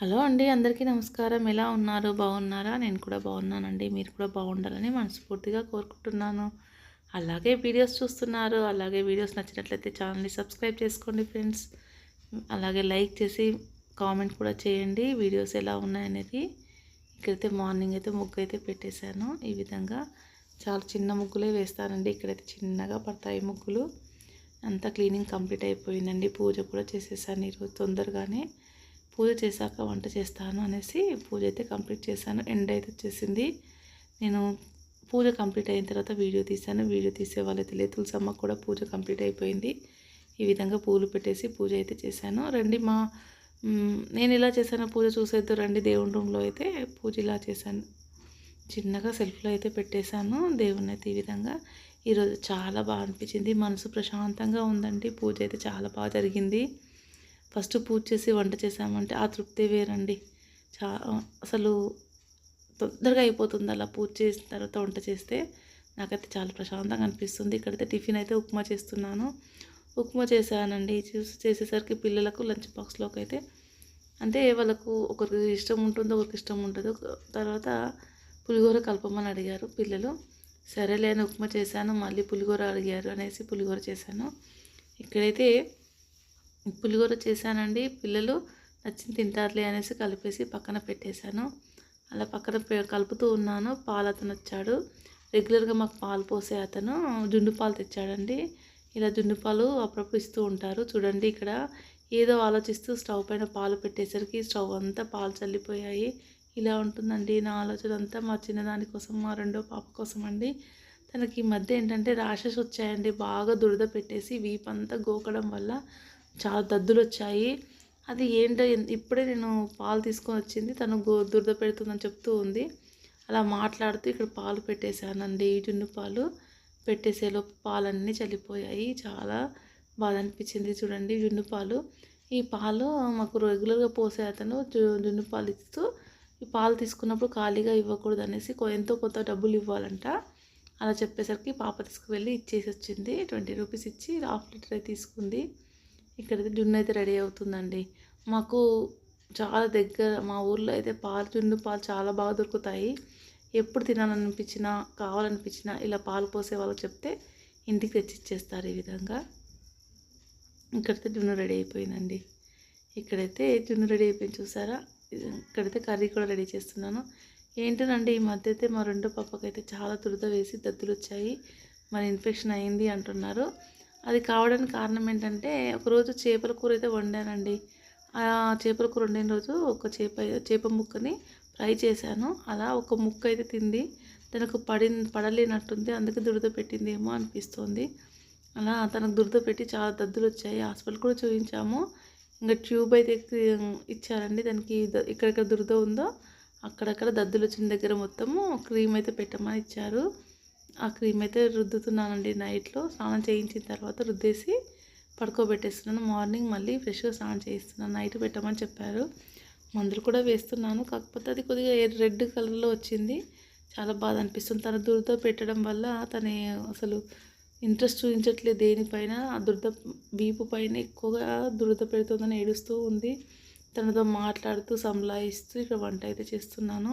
Hello అండి అందరికీ నమస్కారం. ఎలా ఉన్నారు? బాగున్నారా? నేను కూడా బాగున్నానండి. మీరు కూడా బాగుండాలని మనస్ఫూర్తిగా కోరుకుంటున్నాను. అలాగే వీడియోస్ చూస్తున్నారు. అలాగే వీడియోస్ నచ్చినట్లయితే ఛానల్ని సబ్స్క్రైబ్ చేసుకోండి ఫ్రెండ్స్. అలాగే లైక్ చేసి కామెంట్ కూడా చేయండి. వీడియోస్ ఎలా ఉన్నాయనేది ఇక్కడైతే మార్నింగ్ అయితే ముగ్గు అయితే పెట్టేశాను. ఈ విధంగా చాలా చిన్న ముగ్గులే వేస్తానండి. ఇక్కడైతే చిన్నగా పడతాయి ముగ్గులు. అంతా క్లీనింగ్ కంప్లీట్ అయిపోయిందండి. పూజ కూడా చేసేసాను ఈరోజు తొందరగానే. పూజ చేశాక వంట చేస్తాను అనేసి పూజ అయితే కంప్లీట్ చేశాను. ఎండ్ అయితే వచ్చేసింది. నేను పూజ కంప్లీట్ అయిన తర్వాత వీడియో తీశాను. వీడియో తీసే వాళ్ళైతే లేదు తులసమ్మ కూడా పూజ కంప్లీట్ అయిపోయింది. ఈ విధంగా పూలు పెట్టేసి పూజ అయితే చేశాను. రండి మా నేను ఇలా చేశాను పూజ చూసేద్దు. రండి దేవుని రూమ్లో అయితే పూజ ఇలా చేశాను. చిన్నగా సెల్ఫ్లో అయితే పెట్టేశాను. దేవుని అయితే ఈ విధంగా. ఈరోజు చాలా బాగా అనిపించింది. మనసు ప్రశాంతంగా ఉందండి. పూజ అయితే చాలా బాగా జరిగింది. ఫస్ట్ పూజ చేసి వంట చేసామంటే ఆ తృప్తి వేరండి. చా అసలు తొందరగా అయిపోతుంది అలా పూజ చేసిన తర్వాత వంట చేస్తే. నాకైతే చాలా ప్రశాంతంగా అనిపిస్తుంది. ఇక్కడైతే టిఫిన్ అయితే ఉప్మా చేస్తున్నాను. ఉప్మా చేశానండి. చూసి చేసేసరికి పిల్లలకు లంచ్ బాక్స్లోకి అయితే అంటే వాళ్ళకు ఒకరికి ఇష్టం ఉంటుంది ఒకరికి ఇష్టం ఉంటుంది తర్వాత పులిహోర కలపమని అడిగారు పిల్లలు. సరేలే అని ఉప్మా చేశాను మళ్ళీ పులిహోర అడిగారు అనేసి పులిహోర చేశాను. ఇక్కడైతే పులిహోర చేశానండి. పిల్లలు నచ్చింది తింటారులే అనేసి కలిపేసి పక్కన పెట్టేశాను. అలా పక్కన పె- కలుపుతూ ఉన్నాను. పాలు అతను వచ్చాడు. రెగ్యులర్గా మాకు పాలు పోసే అతను జుండు పాలు తెచ్చాడండి. ఇలా జుండు పాలు అప్పుడప్పుడు ఇస్తూ ఉంటారు. చూడండి ఇక్కడ ఏదో ఆలోచిస్తూ స్టవ్ పైన పాలు పెట్టేసరికి స్టవ్ అంతా పాలు చల్లిపోయాయి. ఇలా ఉంటుందండి నా ఆలోచన అంతా. మా చిన్నదాని కోసం మా రెండో పాప కోసం అండి. తనకి ఈ మధ్య ఏంటంటే ర్యాషెస్ వచ్చాయండి. బాగా దురద పెట్టేసి వీపంతా గోకడం వల్ల చాలా దద్దులు వచ్చాయి అది ఏంటో ఇప్పుడే నేను పాలు తీసుకొని వచ్చింది. తను గో దురద పెడుతుందని చెప్తూ ఉంది. అలా మాట్లాడుతూ ఇక్కడ పాలు పెట్టేశానండి. జున్ను పాలు పెట్టేసేలోపు పాలన్నీ చల్లిపోయాయి. చాలా బాధ అనిపించింది చూడండి జున్ను పాలు. ఈ పాలు మాకు రెగ్యులర్గా పోసే అతను జు- జున్ను పాలు ఇస్తూ ఈ పాలు తీసుకున్నప్పుడు ఖాళీగా ఇవ్వకూడదు అనేసి ఎంతో కొంత డబ్బులు ఇవ్వాలంట. అలా చెప్పేసరికి పాప తీసుకువెళ్ళి ఇచ్చేసి వచ్చింది ట్వంటీ రూపీస్ ఇచ్చి హాఫ్ లీటర్ తీసుకుంది. ఇక్కడైతే జున్ను అయితే రెడీ అవుతుందండి. మాకు చాలా దగ్గర మా ఊర్లో అయితే పాలు జున్ను పాలు చాలా బాగా దొరుకుతాయి. ఎప్పుడు తినాలనిపించినా కావాలనిపించినా ఇలా పాలు పోసే వాళ్ళకి చెప్తే ఇంటికి తెచ్చి ఇచ్చేస్తారు ఈ విధంగా. ఇక్కడైతే జున్ను రెడీ అయిపోయిందండి. ఇక్కడైతే జున్ను రెడీ అయిపోయింది చూసారా? ఇక్కడైతే కర్రీ కూడా రెడీ చేస్తున్నాను. ఏంటనండి ఈ మధ్య అయితే మా రెండో పాపకైతే చాలా దురద వేసి దద్దులు వచ్చాయి మరి ఇన్ఫెక్షన్ అయింది అంటున్నారు. అది కావడానికి కారణం ఏంటంటే ఒకరోజు చేపల కూర అయితే వండానండి. ఆ చేపల కూర వండిన రోజు ఒక చేప చేప ముక్కని ఫ్రై చేశాను. అలా ఒక ముక్క అయితే తింది. తనకు పడి పడలేనట్టుంది. అందుకే దురద పెట్టిందేమో అనిపిస్తుంది. అలా తనకు దురద పెట్టి చాలా దద్దులు వచ్చాయి హాస్పిటల్ కూడా చూపించాము ఇంకా ట్యూబ్ అయితే ఇచ్చారండి. దానికి ద- ఎక్కడెక్కడ దురద ఉందో అక్కడక్కడ దద్దులు వచ్చిన దగ్గర మొత్తము క్రీమ్ అయితే పెట్టమని ఇచ్చారు. ఆ క్రీమ్ అయితే రుద్దుతున్నానండి నైట్లో. స్నానం చేయించిన తర్వాత రుద్దేసి పడుకోబెట్టేస్తున్నాను. మార్నింగ్ మళ్ళీ ఫ్రెష్గా స్నానం చేయిస్తున్నాను. నైట్ పెట్టమని చెప్పారు. మందులు కూడా వేస్తున్నాను. కాకపోతే అది కొద్దిగా రెడ్ కలర్లో వచ్చింది. చాలా బాధ అనిపిస్తుంది. తన దురద పెట్టడం వల్ల తను అసలు ఇంట్రెస్ట్ చూపించట్లేదు దేనిపైన. ఆ దురద వీపు పైన ఎక్కువగా దురద పెడుతుందని ఏడుస్తూ ఉంది. తనతో మాట్లాడుతూ సంలాయిస్తూ ఇక్కడ వంట అయితే చేస్తున్నాను.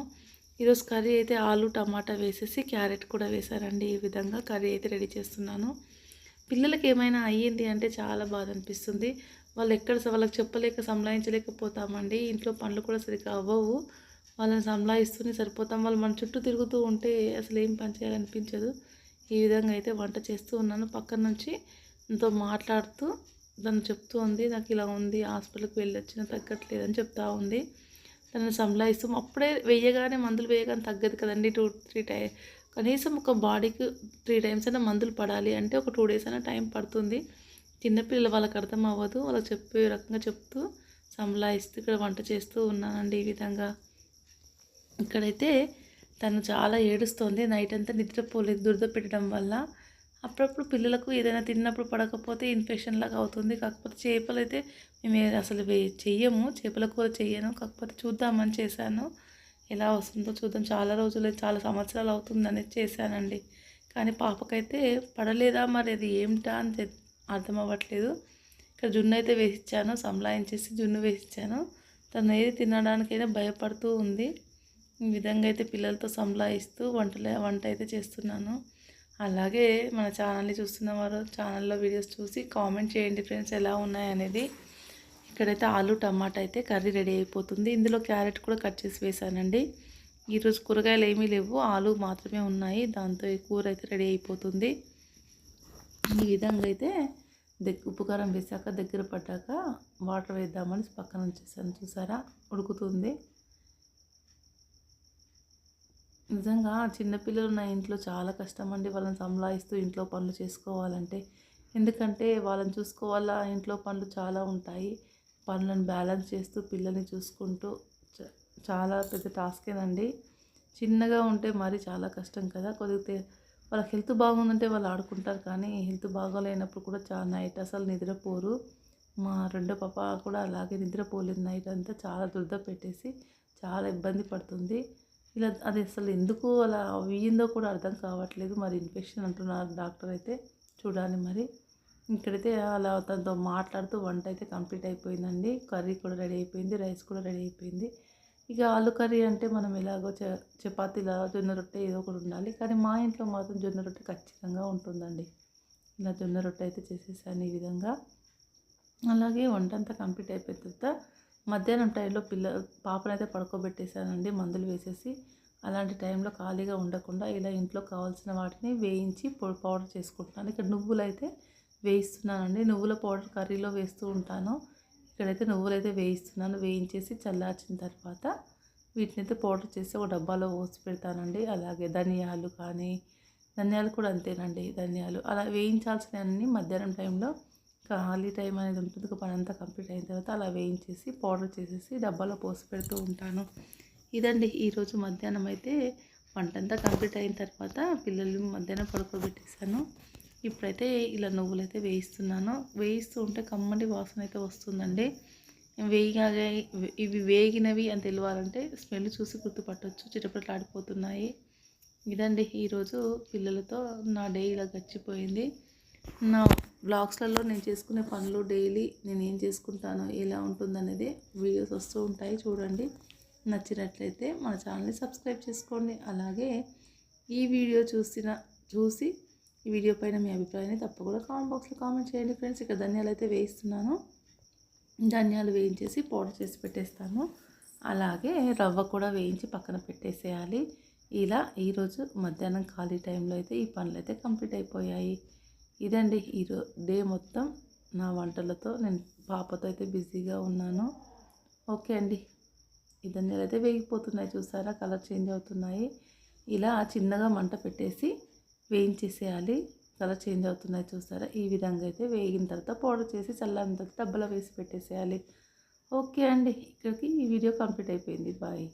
ఈరోజు కర్రీ అయితే ఆలు టమాటా వేసేసి క్యారెట్ కూడా వేశారండి. ఈ విధంగా కర్రీ అయితే రెడీ చేస్తున్నాను. పిల్లలకి ఏమైనా అయ్యింది అంటే చాలా బాధ అనిపిస్తుంది. వాళ్ళు ఎక్కడ వాళ్ళకి చెప్పలేక సంలాయించలేకపోతామండి. ఇంట్లో పనులు కూడా సరిగ్గా అవ్వవు. వాళ్ళని సంలాయిస్తూనే సరిపోతాం. వాళ్ళు మన చుట్టూ తిరుగుతూ ఉంటే అసలు ఏం పని చేయాలనిపించదు. ఈ విధంగా అయితే వంట చేస్తూ ఉన్నాను. పక్కన నుంచి ఎంతో మాట్లాడుతూ తను చెప్తూ ఉంది. నాకు ఇలా ఉంది. హాస్పిటల్కి వెళ్ళి వచ్చిన తగ్గట్లేదని చెప్తా ఉంది. దాన్ని సంలాయిస్తాం. అప్పుడే వేయగానే మందులు వేయగానే తగ్గదు కదండి. టూ త్రీ టై కనీసం ఒక బాడీకి త్రీ టైమ్స్ అయినా మందులు పడాలి అంటే ఒక టూ డేస్ అయినా టైం పడుతుంది. చిన్నపిల్లలు వాళ్ళకి అర్థం అవ్వదు. వాళ్ళకి చెప్పే రకంగా చెప్తూ సంలాయిస్తూ ఇక్కడ వంట చేస్తూ ఉన్నానండి ఈ విధంగా. ఇక్కడైతే తను చాలా ఏడుస్తోంది. నైట్ అంతా నిద్రపోలేదు. దురద పెట్టడం వల్ల అప్పుడప్పుడు పిల్లలకు ఏదైనా తిన్నప్పుడు పడకపోతే ఇన్ఫెక్షన్ లాగా అవుతుంది. కాకపోతే చేపలు అయితే మేము అసలు చెయ్యము. చేపల కూర చెయ్యను. కాకపోతే చూద్దామని చేశాను. ఎలా వస్తుందో చూద్దాం. చాలా రోజులు చాలా సంవత్సరాలు అవుతుందని చేశానండి. కానీ పాపకైతే పడలేదా మరి? అది ఏమిటా అని అర్థం అవ్వట్లేదు. ఇక్కడ జున్ను అయితే వేసిచ్చాను. సంలాయించేసి జున్ను వేసిచ్చాను. తను ఏది తినడానికైనా భయపడుతూ ఉంది. ఈ విధంగా అయితే పిల్లలతో సంలాయిస్తూ వంటలే వంట అయితే చేస్తున్నాను. అలాగే మన ఛానల్ని చూస్తున్న వారు ఛానల్లో వీడియోస్ చూసి కామెంట్ చేయండి ఫ్రెండ్స్ ఎలా ఉన్నాయనేది ఇక్కడైతే ఆలు టమాటా అయితే కర్రీ రెడీ అయిపోతుంది. ఇందులో క్యారెట్ కూడా కట్ చేసి వేసానండి ఈరోజు కూరగాయలు ఏమీ లేవు ఆలు మాత్రమే ఉన్నాయి. దాంతో ఈ కూర అయితే రెడీ అయిపోతుంది. ఈ విధంగా అయితే దగ్గర ఉప్పు కారం వేసాక దగ్గర పడ్డాక వాటర్ వేద్దామని పక్కన ఉంచేసాను చూసారా? ఉడుకుతుంది. నిజంగా చిన్నపిల్లలు ఉన్న ఇంట్లో చాలా కష్టం అండి వాళ్ళని సంలాయిస్తూ ఇంట్లో పనులు చేసుకోవాలంటే. ఎందుకంటే వాళ్ళని చూసుకోవాలా? ఇంట్లో పనులు చాలా ఉంటాయి. పనులను బ్యాలెన్స్ చేస్తూ పిల్లల్ని చూసుకుంటూ చాలా పెద్ద టాస్కేనండి చిన్నగా ఉంటే మరి చాలా కష్టం కదా? కొద్దిగా వాళ్ళకి హెల్త్ బాగుందంటే వాళ్ళు ఆడుకుంటారు కానీ హెల్త్ బాగోలేనప్పుడు కూడా చాలా నైట్ అసలు నిద్రపోరు. మా రెండో పాప కూడా అలాగే నిద్రపోలేదు. నైట్ అంతా చాలా దురద పెట్టేసి చాలా ఇబ్బంది పడుతుంది. ఇలా అది అసలు ఎందుకు అలా అయ్యిందో కూడా అర్థం కావట్లేదు. మరి ఇన్ఫెక్షన్ అంటున్నారు డాక్టర్ అయితే. చూడాలి మరి. ఇక్కడైతే అలా తనతో మాట్లాడుతూ వంట అయితే కంప్లీట్ అయిపోయిందండి. కర్రీ కూడా రెడీ అయిపోయింది. రైస్ కూడా రెడీ అయిపోయింది. ఇక ఆలు కర్రీ అంటే మనం ఎలాగో చ చపాతీలా జొన్న రొట్టె ఏదో ఒకటి ఉండాలి. కానీ మా ఇంట్లో మాత్రం జొన్న రొట్టె ఖచ్చితంగా ఉంటుందండి. ఇలా జొన్న రొట్టె అయితే చేసేసాను ఈ విధంగా. అలాగే వంట అంతా కంప్లీట్ అయిపోయిన తర్వాత మధ్యాహ్నం టైంలో పిల్ల పాపనైతే పడుకోబెట్టేశానండి. మందులు వేసేసి అలాంటి టైంలో ఖాళీగా ఉండకుండా ఇలా ఇంట్లో కావాల్సిన వాటిని వేయించి పౌడర్ చేసుకుంటున్నాను. ఇక్కడ నువ్వులు అయితే వేయిస్తున్నానండి. నువ్వుల పౌడర్ కర్రీలో వేస్తూ ఉంటాను. ఇక్కడైతే నువ్వులు అయితే వేయిస్తున్నాను. వేయించేసి చల్లార్చిన తర్వాత వీటిని అయితే పౌడర్ చేసి ఒక డబ్బాలో పోసి పెడతానండి. అలాగే ధనియాలు కానీ ధనియాలు కూడా అంతేనండి. ధనియాలు అలా వేయించాల్సిన మధ్యాహ్నం టైంలో ఖాళీ టైం అనేది ఉంటుంది. పని అంతా కంప్లీట్ అయిన తర్వాత అలా వేయించేసి పౌడర్ చేసేసి డబ్బాలో పోసి పెడుతూ ఉంటాను. ఇదండి ఈరోజు మధ్యాహ్నం అయితే వంట అంతా కంప్లీట్ అయిన తర్వాత పిల్లలు మధ్యాహ్నం పడుకోబెట్టేశాను. ఇప్పుడైతే ఇలా నువ్వులు అయితే వేయిస్తున్నాను. వేయిస్తూ ఉంటే కమ్మటి వాసన అయితే వస్తుందండి. వేయగా ఇవి వేగినవి అని తెలియాలంటే స్మెల్ చూసి గుర్తుపట్టవచ్చు చిటపట్లాడిపోతున్నాయి ఇదండి ఈరోజు పిల్లలతో నా డే ఇలా గడిచిపోయింది. నా బ్లాగ్స్లలో నేను చేసుకునే పనులు డైలీ నేను ఏం చేసుకుంటాను ఎలా ఉంటుందనేది వీడియోస్ వస్తూ ఉంటాయి చూడండి. నచ్చినట్లయితే మన ఛానల్ని సబ్స్క్రైబ్ చేసుకోండి. అలాగే ఈ వీడియో చూసిన చూసి ఈ వీడియో పైన మీ అభిప్రాయాన్ని తప్పకుండా కామెంట్ బాక్స్లో కామెంట్ చేయండి ఫ్రెండ్స్. ఇక్కడ ధనియాలు అయితే వేయిస్తున్నాను. ధనియాలు వేయించేసి పౌడర్ చేసి పెట్టేస్తాను. అలాగే రవ్వ కూడా వేయించి పక్కన పెట్టేసేయాలి. ఇలా ఈరోజు మధ్యాహ్నం ఖాళీ టైంలో అయితే ఈ పనులు అయితే కంప్లీట్ అయిపోయాయి. ఇదండి ఈరో డే మొత్తం నా వంటలతో. నేను పాపతో అయితే బిజీగా ఉన్నాను. ఓకే అండి. ఇదన్నీ అయితే వేగిపోతున్నాయి చూసారా? కలర్ చేంజ్ అవుతున్నాయి. ఇలా చిన్నగా మంట పెట్టేసి వేయించేసేయాలి. కలర్ చేంజ్ అవుతున్నాయి చూసారా? ఈ విధంగా అయితే వేగిన తర్వాత పౌడర్ చేసి చల్లని తర్వాత డబ్బలో వేసి పెట్టేసేయాలి. ఓకే అండి. ఇక్కడికి ఈ వీడియో కంప్లీట్ అయిపోయింది. బాయ్.